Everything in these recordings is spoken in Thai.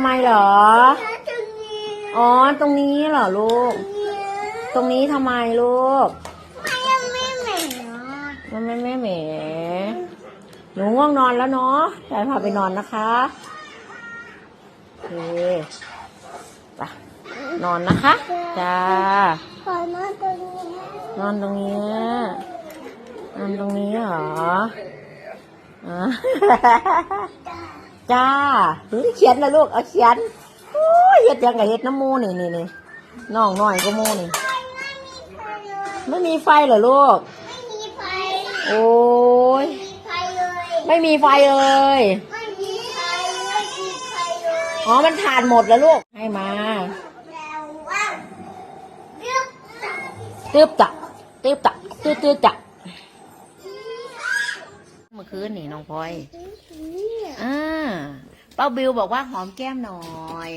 ไมเหรอแล้วตรงนี้อ๋อ ตรงนี้เหรอลูก ตรงนี้ทำไมลูกไม่ยังไม่เหม็นเนาะมันไม่ไม่เหมหนูง่วงนอนแล้วเนาะยายพาไปนอนนะคะโอเคไปนอนนะคะ จ้า ขอนอนตรงนี้ นอนตรงนี้ นอนตรงนี้เหรอ อะ จ้าเฮ้ยเขียนนะลูกเอาเขียนโอ้ยเฮ็ดยังไงเฮ็ดน้ำมูนี่นี่นี่น้องน้อยก็มูนี่ ไม่มีไฟเหรอลูก ไม่มีไฟ โอ้ย ไม่มีไฟเลย ไม่มีไฟเลยไม่มีไฟไม่มีไฟเลยอ๋อ มันทานหมดแล้วลูก ให้มาแล้วว่าเลือกสัตว์ตืบจักตืบจักตืบตืบจักเมื่อคืนนี่น้องพลอยอ่าเป้าบิวบอกว่าหอมแก้มหน่อย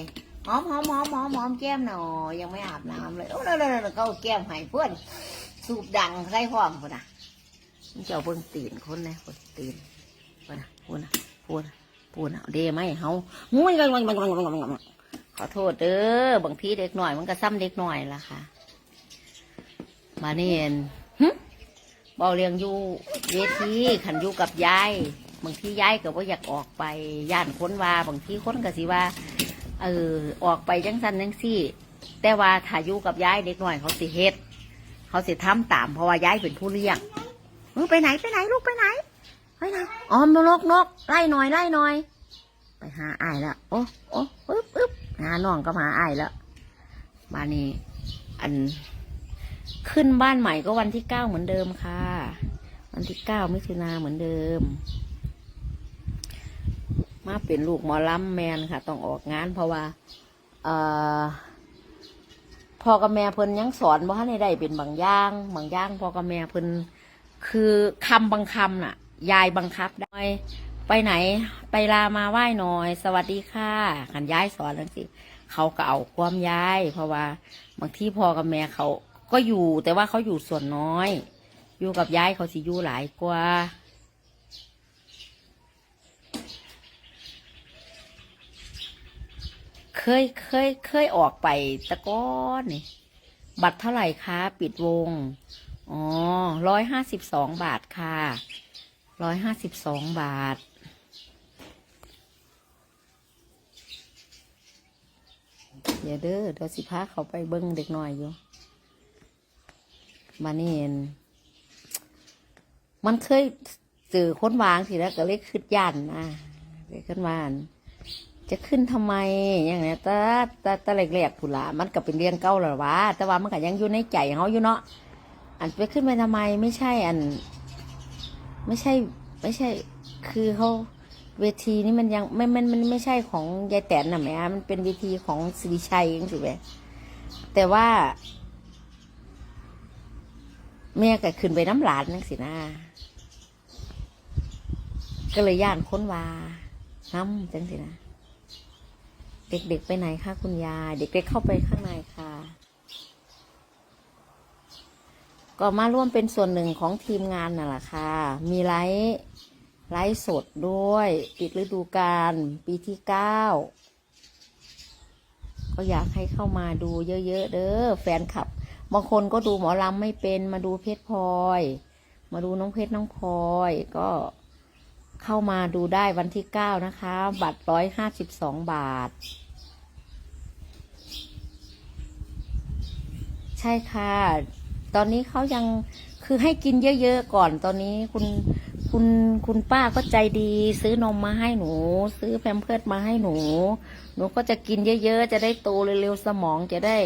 หอมหอมหอมหอมหอมแก้มหน่อยยังไม่อาบน้ำเลยโอ้นั่นนั่นก็เอาแก้มให้เพื่อนสูบดังใส่หองคนน่ะมันจะเอาเบิ่งตีนคนนะคนตีนคนน่ะพูดนะพูดนะพูดนะเอาเดไหมเฮางูยกันขอโทษเด้อบางทีเด็กหน่อยมันก็ซ้ำเด็กหน่อยละค่ะ มาเนียนหึเบาเรียงอยู่เวทีขันอยู่กับยาย บางทีย้ายก็ว่าอยากออกไปย่านค้นว่าบางทีค้นก็สิว่า เออออกไปจังสันจังซี่ แต่ว่าถ้าอยู่กับย้ายเด็กหน่อยเขาสิเฮ็ดเขาสิทำตามเพราะว่าย้ายเป็นผู้เลี้ยงมึงไปไหนไปไหนลูกไปไหนไปไหนอ๋อมนกนกไล่หน่อยไล่หน่อย ไปหาไอ้แล้วโอ้โอ้ปึ๊บปึ๊บหาน้องก็มาหาอ้แล้วมานี่อันขึ้นบ้านใหม่ก็วันที่เก้าเหมือนเดิมค่ะ วันที่เก้ามิถุนาเหมือนเดิม มาเป็นลูกหมอลำแมนค่ะ ต้องออกงานเพราะว่าเอ่อพ่อกับแม่เพิ่นยังสอนว่าให้ได้เป็นบางอย่างบางอย่างพ่อกับแม่เพิ่นคือคำบางคำน่ะ ยายบังคับได้ไปไหน ไปลามาไหว้หน่อย สวัสดีค่ะขันย้ายสอนนั่นสิเขาก็เอาความย้าย เพราะว่าบางที่พ่อกับแม่เขาก็อยู่ แต่ว่าเขาอยู่ส่วนน้อย อยู่กับย้ายเขาสิอยู่หลายกว่า เคยเคยเคยออกไปตะก้อนนี่ บัตรเท่าไหร่คะปิดวง อ๋อร้อยห้าสิบสองบาทค่ะร้อยห้าสิบสองบาท เดี๋ยวเด้อเดี๋ยวสิพาเขาไปเบิ้งเด็กหน่อยอยู่ มานี่เห็นมันเคยเจอคนวางทีแล้วก็เลยขึ้นยันนะเลยขึ้นมาน จะขึ้นทำไมอย่างเนี้ยแต่แต่แต่แรกๆผุละมันก็เป็นเรื่องเก่าแล้ววะแต่ว่ามันก็ยังอยู่ในใจเขาอยู่เนาะอันไปขึ้นไปทำไมไม่ใช่อัน ไม่ใช่ไม่ใช่ คือเขาเวทีนี้มันยังไม่มันมันไม่ใช่ของยายแตนนะแม่มันเป็นเวทีของสิริชัยเองสิแม่แต่ว่า แม่ก็ขึ้นไปน้ำหลานนั่งสินะก็เลยย่านค้นว่าน้ำจังสินะ เด็กๆไปไหนคะคุณยายเด็กๆเข้าไปข้างในค่ะ ก็มาร่วมเป็นส่วนหนึ่งของทีมงานน่ะแหละค่ะ มีไลฟ์ไลฟ์สดด้วยปิดฤดูกาลปีที่เก้าก็อยากให้เข้ามาดูเยอะๆเด้อแฟนคลับบางคนก็ดูหมอลำไม่เป็นมาดูเพชรพลอย มาดูน้องเพชรน้องพลอย ก็เข้ามาดูได้วันที่เก้านะคะ บัตรร้อยห้าสิบสองบาท ใช่ค่ะ ตอนนี้เขายังคือให้กินเยอะๆก่อนตอนนี้คุณคุณคุณป้าก็ใจดี ซื้อนมมาให้หนู ซื้อแพมเพิร์ดมาให้หนู หนูก็จะกินเยอะๆ จะได้โตเร็วๆสมองจะได้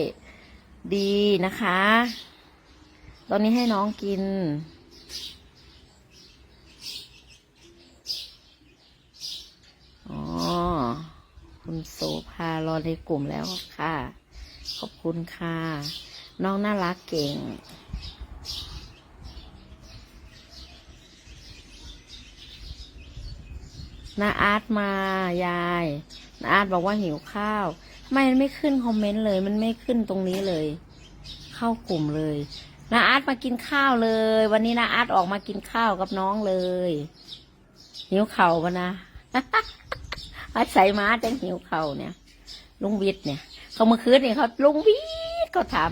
ดีนะคะ ตอนนี้ให้น้องกิน อ๋อ คุณโสภารอในกลุ่มแล้วค่ะ ขอบคุณค่ะ น้องน่ารักเก่ง นาอาร์ตมายายนาอาร์ตบอกว่าหิวข้าวทำไมมันไม่ขึ้นคอมเมนต์เลย มันไม่ขึ้นตรงนี้เลย เข้ากลุ่มเลยนาอาร์ตมากินข้าวเลย วันนี้นาอาร์ตออกมากินข้าวกับน้องเลยหิวเข่าปะนะอาศัยม้าจังหิวเข่าเนี่ย ลุงวิทย์เนี่ย เขาเมื่อคืนเนี่ยเขาลุงวิทย์เขาถาม